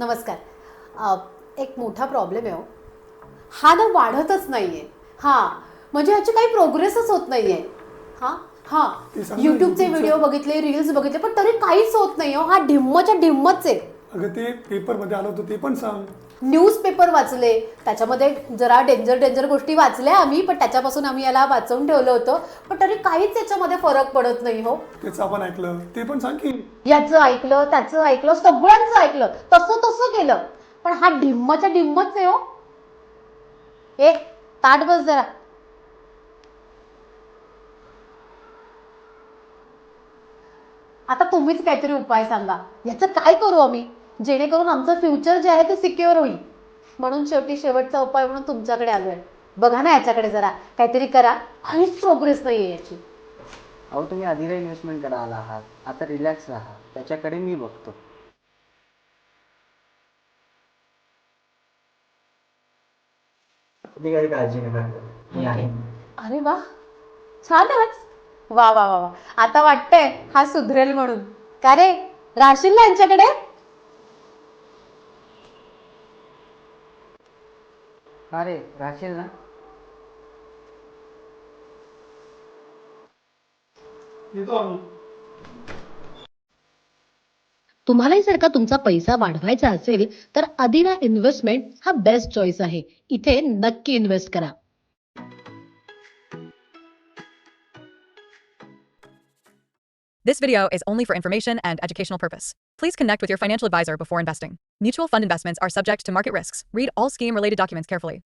नमस्कार. एक मोठा प्रॉब्लेम आहे हो. हा ना वाढतच नाहीये. हां म्हणजे ह्याची काही प्रोग्रेसच होत नाहीये. हां हां. सांगा युट्यूबचे. व्हिडिओ बघितले रील्स बघितले पण तरी काहीच होत नाही हो. हा ढिम्मच्या ढिम्मच आहे. अगं ते पेपरमध्ये आलं होतं ते पण सांग. न्यूजपेपर वाचले. त्याच्यामध्ये जरा डेंजर डेंजर गोष्टी वाचल्या आम्ही पण त्याच्यापासून आम्ही याला वाचवून ठेवलं होतं. पण तरी काहीच याच्यामध्ये फरक पडत नाही हो. तेच आपण ऐकलं. ते पण सांग की. याचं ऐकलं त्याचं ऐकलं सगळ्यांचं ऐकलं. तसं तसं केलं. पण हा ढिम्मच्या ढिम्मच आहे हो. ए ताट बस जरा. आता तुम्हीच काहीतरी उपाय सांगा. याचं काय करू आम्ही? जेणेकरून आमचं फ्युचर जे आहे ते सिक्युअर होईल. म्हणून शेवटी शेवटचा उपाय म्हणून तुमच्याकडे आलोय. बघा ना याच्याकडे जरा. काहीतरी करा. काहीच प्रोग्रेस नाही आहे याची. अहो तुम्ही आधीला इन्व्हेस्टमेंट करायला आहात. आता रिलॅक्स राहा. त्याच्याकडे मी बघतो. तुम्ही काही काळजी नका करू. मी आहे. अरे वा. छानच वा वा वा वा. आता वाटतंय हा सुधरेल म्हणून. का रे? राहशील ना यांच्याकडे? का रे राहशील ना? येतो आम्ही तुम्हालाही जर का तुमचा पैसा वाढवायचा असेल तर अदिरा इन्व्हेस्टमेंट हा बेस्ट चॉईस आहे. इथे नक्की इन्व्हेस्ट करा. This video is only for information and educational purpose. Please connect with your financial advisor before investing. Mutual fund investments are subject to market risks. Read all scheme related documents carefully.